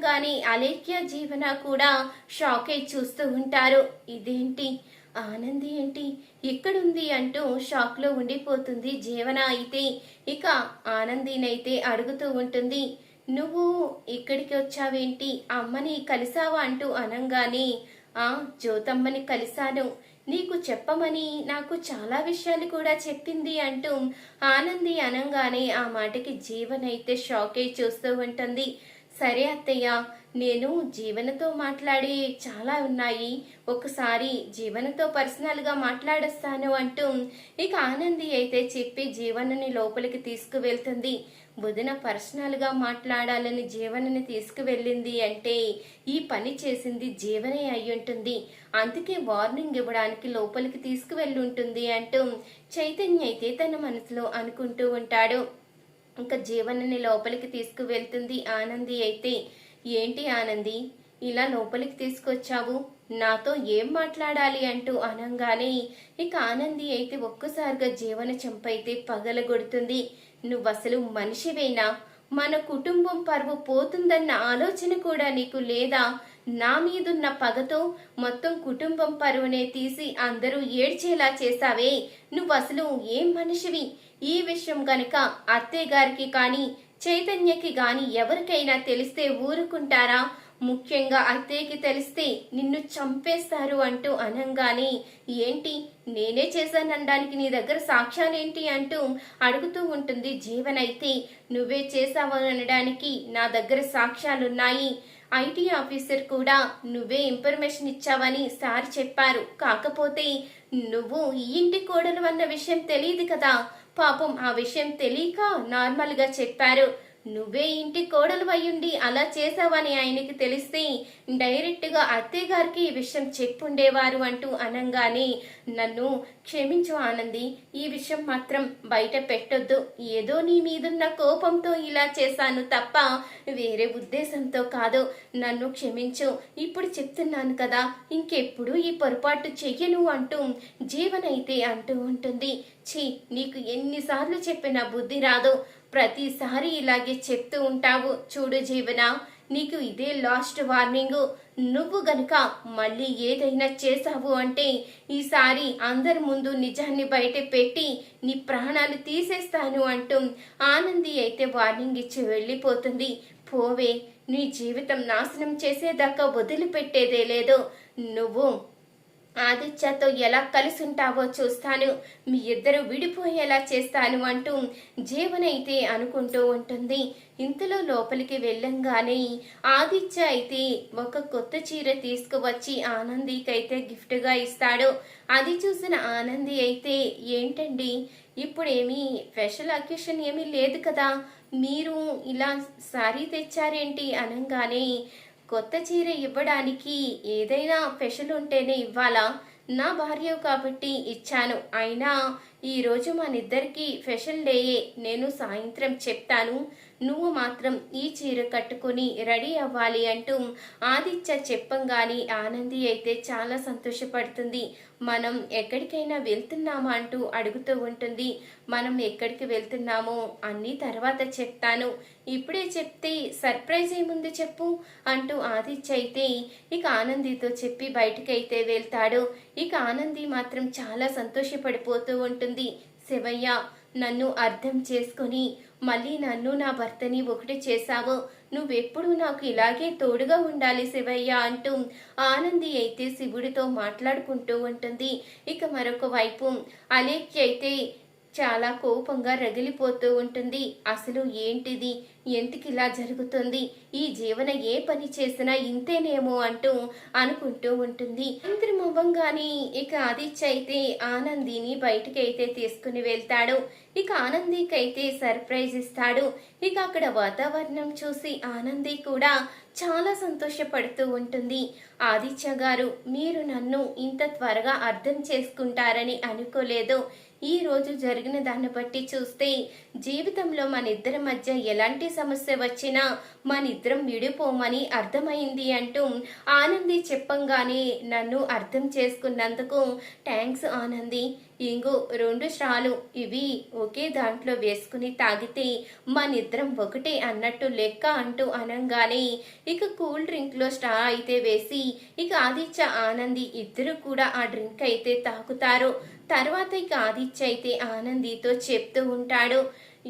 కానీ అలేఖ్య జీవన కూడా షాకే చూస్తూ ఉంటారు. ఇదేంటి? ఆనంది ఏంటి? ఎక్కడుంది అంటూ షాక్లో ఉండిపోతుంది జీవన అయితే. ఇక ఆనందినైతే అడుగుతూ ఉంటుంది నువ్వు ఇక్కడికి వచ్చావేంటి? అమ్మని కలిసావా? అంటూ అనంగానే ఆ జ్యోతమ్మని కలిశాను. నీకు చెప్పమని నాకు చాలా విషయాలు కూడా చెప్పింది అంటూ ఆనంది అనంగానే ఆ మాటకి జీవనైతే షాకే చూస్తూ ఉంటుంది. సరే అత్తయ్య నేను జీవనతో మాట్లాడి చాలా ఉన్నాయి. ఒకసారి జీవనతో పర్సనల్గా మాట్లాడొస్తాను అంటూ ఇక ఆనంది అయితే చెప్పి జీవనని లోపలికి తీసుకువెళ్తుంది. బుధన పర్సనల్గా మాట్లాడాలని జీవనని తీసుకువెళ్ళింది అంటే ఈ పని చేసింది జీవనే అయి ఉంటుంది. అందుకే వార్నింగ్ ఇవ్వడానికి లోపలికి తీసుకువెళ్ళుంటుంది అంటూ చైతన్య అయితే తన మనసులో అనుకుంటూ ఉంటాడు. ఇంకా జీవనని లోపలికి తీసుకువెళ్తుంది ఆనంది అయితే. ఏంటి ఆనంది? ఇలా లోపలికి తీసుకొచ్చావు? నాతో ఏం మాట్లాడాలి అంటూ అనంగానే ఇక ఆనంది అయితే ఒక్కసారిగా జీవన చంపైతే పగలగొడుతుంది. నువ్వు అసలు మనిషివేనా? మన కుటుంబం పరువు పోతుందన్న ఆలోచన కూడా నీకు లేదా? నా మీదున్న పగతో మొత్తం కుటుంబం పరువునే తీసి అందరూ ఏడ్చేలా చేశావే. నువ్వు అసలు ఏం మనిషివి? ఈ విషయం గనుక అత్తయ్య గారికి కానీ చైతన్యకి గాని ఎవరికైనా తెలిస్తే ఊరుకుంటారా? ముఖ్యంగా అత్తయ్యకి తెలిస్తే నిన్ను చంపేస్తారు అంటూ అనంగానే ఏంటి? నేనే చేశాననడానికి నీ దగ్గర సాక్ష్యాలేంటి? అంటూ అడుగుతూ ఉంటుంది జీవనైతే. నువ్వే చేశావు అనడానికి నా దగ్గర సాక్ష్యాలున్నాయి. ఐటీ ఆఫీసర్ కూడా నువ్వే ఇన్ఫర్మేషన్ ఇచ్చావని సార్ చెప్పారు. కాకపోతే నువ్వు ఈ ఇంటి కోడలు అన్న విషయం తెలియదు కదా. పాపం ఆ విషయం తెలియక నార్మల్గా చెప్పారు. నువ్వే ఇంటి కోడలు అయ్యుండి అలా చేసావని ఆయనకి తెలిస్తే డైరెక్ట్గా అత్తయ్య గారికి ఈ విషయం చెప్పుండేవారు అంటూ అనంగానే నన్ను క్షమించు ఆనంది ఈ విషయం మాత్రం బయట పెట్టొద్దు. ఏదో నీ మీదున్న కోపంతో ఇలా చేశాను తప్ప వేరే ఉద్దేశంతో కాదు. నన్ను క్షమించు. ఇప్పుడు చెప్తున్నాను కదా ఇంకెప్పుడు ఈ పొరపాటు చెయ్యను అంటూ జీవనైతే అంటూ ఉంటుంది. ఛీ నీకు ఎన్నిసార్లు చెప్పినా బుద్ధి రాదు. ప్రతిసారి ఇలాగే చెప్తూ ఉంటావు. చూడు జీవన నీకు ఇదే లాస్ట్ వార్నింగ్. నువ్వు గనుక మళ్ళీ ఏదైనా చేసావు అంటే ఈసారి అందరి ముందు నిజాన్ని బయట పెట్టి నీ ప్రాణాలు తీసేస్తాను అంటూ ఆనంది అయితే వార్నింగ్ ఇచ్చి వెళ్ళిపోతుంది. పోవే నీ జీవితం నాశనం చేసేదాకా వదిలిపెట్టేదే లేదు. నువ్వు ఆదిత్యతో ఎలా కలిసి ఉంటావో చూస్తాను. మీ ఇద్దరు విడిపోయేలా చేస్తాను అంటూ జీవనైతే అనుకుంటూ ఉంటుంది. ఇంతలో లోపలికి వెళ్ళంగానే ఆదిత్య అయితే ఒక కొత్త చీర తీసుకువచ్చి ఆనందికైతే గిఫ్ట్గా ఇస్తాడు. అది చూసిన ఆనంది అయితే ఏంటండి? ఇప్పుడేమీ స్పెషల్ అకేషన్ ఏమీ లేదు కదా? మీరు ఇలా సారీ తెచ్చారేంటి? అనగానే కొత్త చీర ఇవ్వడానికి ఏదైనా స్పెషల్ ఉంటేనే ఇవ్వాలా? నా భార్య కాబట్టి ఇచ్చాను. అయినా ఈరోజు మనిద్దరికి స్పెషల్ డేయే నేను సాయంత్రం చెప్తాను. నువ్వు మాత్రం ఈ చీర కట్టుకొని రెడీ అవ్వాలి అంటూ ఆదిత్య చెప్పంగాని ఆనంది అయితే చాలా సంతోషపడుతుంది. మనం ఎక్కడికైనా వెళ్తున్నామా అంటూ అడుగుతూ ఉంటుంది. మనం ఎక్కడికి వెళ్తున్నామో అన్నీ తర్వాత చెప్తాను. ఇప్పుడే చెప్తే సర్ప్రైజ్ ఏముంది చెప్పు అంటూ ఆదిత్య అయితే ఇక ఆనందితో చెప్పి బయటకైతే వెళ్తాడు. ఇక ఆనంది మాత్రం చాలా సంతోషపడిపోతూ ఉంటుంది. శివయ్య నన్ను అర్థం చేసుకొని మళ్ళీ నన్ను నా భర్తని ఒకటి చేశావు. నువ్వెప్పుడు నాకు ఇలాగే తోడుగా ఉండాలి శివయ్య అంటూ ఆనంది అయితే శివుడితో మాట్లాడుకుంటూ ఉంటుంది. ఇక మరొక వైపు అలేఖ్య అయితే చాలా కోపంగా రగిలిపోతూ ఉంటుంది. అసలు ఏంటిది? ఎందుకు ఇలా జరుగుతుంది? ఈ జీవన ఏ పని చేసినా ఇంతేనేమో అంటూ అనుకుంటూ ఉంటుంది. ముఖం అవ్వంగాని ఇక ఆదిత్య అయితే ఆనందిని బయటికైతే తీసుకుని వెళ్తాడు. ఇక ఆనందికైతే సర్ప్రైజ్ ఇస్తాడు. ఇక అక్కడ వాతావరణం చూసి ఆనంది కూడా చాలా సంతోషపడుతూ ఉంటుంది. ఆదిత్య గారు మీరు నన్ను ఇంత త్వరగా అర్థం చేసుకుంటారని అనుకోలేదు. ఈ రోజు జరిగిన దాన్ని బట్టి చూస్తే జీవితంలో మన ఇద్దరి మధ్య ఎలాంటి సమస్య వచ్చినా మన ఇద్దరం విడిపోమని అర్థమైంది అంటూ ఆనంది చెప్పంగానే నన్ను అర్థం చేసుకున్నందుకు థ్యాంక్స్ ఆనంది. ఇంగు రెండు స్ట్రాలు ఇవి ఒకే దాంట్లో వేసుకుని తాగితే మన ఇద్దరం ఒకటే అన్నట్టు లెక్క అంటూ అనంగానే ఇక కూల్ డ్రింక్లో స్ట్రా అయితే వేసి ఇక ఆదిత్య ఆనంది ఇద్దరు కూడా ఆ డ్రింక్ అయితే తాగుతారు. తర్వాత ఇక ఆదిత్య అయితే ఆనందితో చెప్తూ ఉంటాడు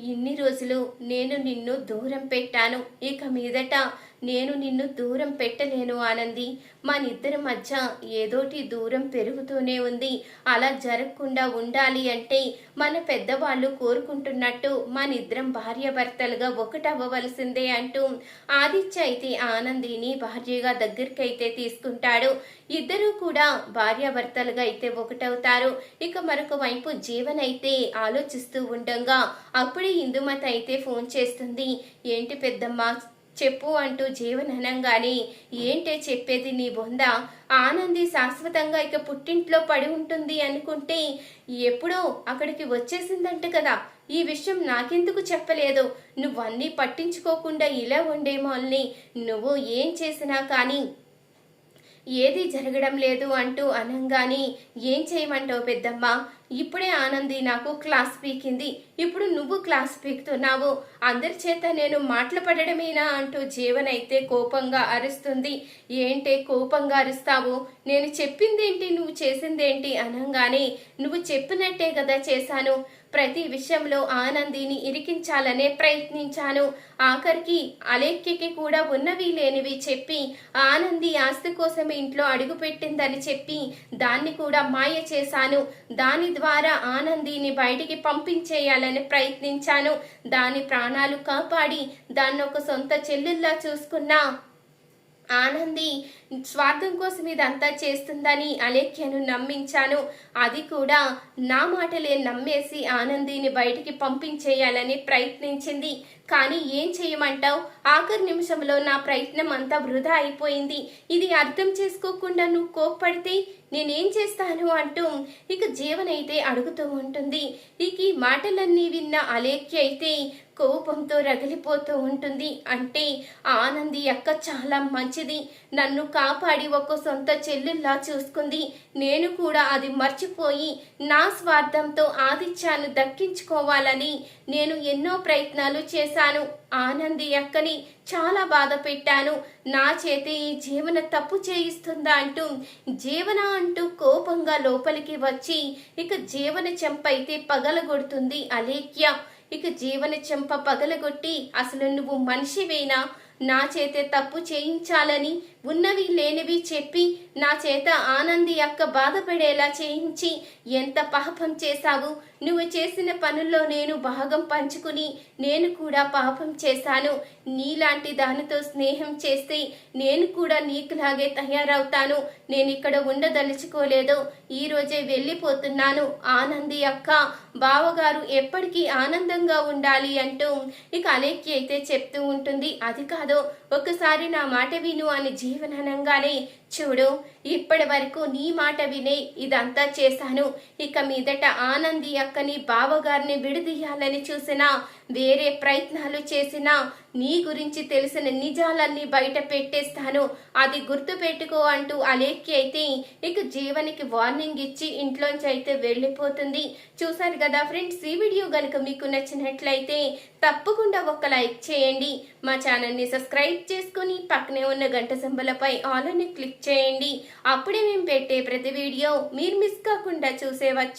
ఇన్ని రోజులు నేను నిన్ను దూరం పెట్టాను. ఇక మీదట నేను నిన్ను దూరం పెట్టలేను ఆనంది. మనిద్దరి మధ్య ఏదోటి దూరం పెరుగుతూనే ఉంది. అలా జరగకుండా ఉండాలి అంటే మన పెద్దవాళ్ళు కోరుకుంటున్నట్టు మనిద్దరం భార్యాభర్తలుగా ఒకటవ్వవలసిందే అంటూ ఆదిత్య అయితే ఆనందిని భార్యగా దగ్గరికి అయితే తీసుకుంటాడు. ఇద్దరూ కూడా భార్యాభర్తలుగా అయితే ఒకటవుతారు. ఇక మరొక వైపు జీవన్ అయితే ఆలోచిస్తూ ఉండగా అప్పుడే ఇందుమత అయితే ఫోన్ చేస్తుంది. ఏంటి పెద్దమ్మ చెప్పు అంటూ జీవన్ అనంగానే ఏంటే చెప్పేది నీ బొంద? ఆనంది శాశ్వతంగా ఇక పుట్టింట్లో పడి ఉంటుంది అనుకుంటే ఎప్పుడో అక్కడికి వచ్చేసిందంట కదా. ఈ విషయం నాకెందుకు చెప్పలేదు? నువ్వన్నీ పట్టించుకోకుండా ఇలా ఉండేమో అని నువ్వు ఏం చేసినా కానీ ఏది జరగడం లేదు అంటూ అనంగానే ఏం చేయమంటావు పెద్దమ్మ? ఇప్పుడే ఆనంది నాకు క్లాస్ పీకింది. ఇప్పుడు నువ్వు క్లాస్ పీకుతున్నావు. అందరి చేత నేను మాటలు పడడమేనా? అంటూ జీవన్ అయితే కోపంగా అరుస్తుంది. ఏంటే కోపంగా అరుస్తావు? నేను చెప్పిందేంటి? నువ్వు చేసిందేంటి? అనంగానే నువ్వు చెప్పినట్టే కదా చేశాను. ప్రతి విషయంలో ఆనందిని ఇరికించాలనే ప్రయత్నించాను. ఆఖరికి అలేఖ్యకి కూడా ఉన్నవి లేనివి చెప్పి ఆనంది ఆస్తి కోసమే ఇంట్లో అడుగుపెట్టిందని చెప్పి దాన్ని కూడా మాయ చేశాను. దాని ద్వారా ఆనందిని బయటికి పంపించేయాలని ప్రయత్నించాను. దాని ప్రాణాలు కాపాడి దాన్ని ఒక సొంత చెల్లెల్లా చూసుకున్నా. ఆనంది స్వార్థం కోసం ఇదంతా చేస్తుందని అలేఖ్యను నమ్మించాను. అది కూడా నా మాటలే నమ్మేసి ఆనందిని బయటికి పంపించేయాలని ప్రయత్నించింది. కానీ ఏం చేయమంటావు? ఆఖరి నిమిషంలో నా ప్రయత్నం అంతా వృధా అయిపోయింది. ఇది అర్థం చేసుకోకుండా నువ్వు కోప్పడితే నేనేం చేస్తాను అంటూ ఇక జీవనైతే అడుగుతూ ఉంటుంది. ఇక ఈ మాటలన్నీ విన్న అలేఖ్య అయితే కోపంతో రగిలిపోతూ ఉంటుంది. అంటే ఆనంది అక్క చాలా మంచిది. నన్ను కాపాడి ఒక సొంత చెల్లెల్లా చూసుకుంది. నేను కూడా అది మర్చిపోయి నా స్వార్థంతో ఆదిత్యాన్ని దక్కించుకోవాలని నేను ఎన్నో ప్రయత్నాలు చేశాను. ఆనంది అక్కని చాలా బాధ పెట్టాను. నా చేతి ఈ జీవన తప్పు చేయిస్తుందా అంటూ జీవన అంటూ కోపంగా లోపలికి వచ్చి ఇక జీవన చెంపైతే పగలగొడుతుంది అలేఖ్య. ఇక జీవన చెంప పగలగొట్టి అసలు నువ్వు మనిషివేనా? నా చేతే తప్పు చేయించాలని ఉన్నవి లేనివి చెప్పి నా చేత ఆనంది అక్క బాధపడేలా చేయించి ఎంత పాపం చేశావు? నువ్వు చేసిన పనుల్లో నేను భాగం పంచుకుని నేను కూడా పాపం చేశాను. నీలాంటి దానితో స్నేహం చేస్తే నేను కూడా నీకులాగే తయారవుతాను. నేను ఇక్కడ ఉండదలుచుకోలేదు ఈరోజే వెళ్ళిపోతున్నాను. ఆనంది అక్క బావగారు ఎప్పటికీ ఆనందంగా ఉండాలి అంటూ ఇక అలేఖ్య అయితే చెప్తూ ఉంటుంది. అది కాదు ఒకసారి నా మాట విను అని జీవననంగానే చూడు ఇప్పటి వరకు నీ మాట వినే ఇదంతా చేశాను. ఇక మీదట ఆనంది అక్కని బావగారిని విడదీయాలని చూసినా వేరే ప్రయత్నాలు చేసినా నీ గురించి తెలిసిన నిజాలన్నీ బయట పెట్టేస్తాను. అది గుర్తు పెట్టుకో అంటూ అలేఖ్య అయితే ఇక జీవనికి వార్నింగ్ ఇచ్చి ఇంట్లోంచి అయితే వెళ్ళిపోతుంది. చూసారు కదా ఫ్రెండ్స్ ఈ వీడియో గనుక మీకు నచ్చినట్లయితే తప్పకుండా ఒక లైక్ చేయండి. మా ఛానల్ని సబ్స్క్రైబ్ చేసుకొని పక్కనే ఉన్న గంట సింబలపై ఆల్ అని క్లిక్ చేయండి. అప్పుడే మేము పెట్టే ప్రతి వీడియో మీరు మిస్ కాకుండా చూసేవచ్చు.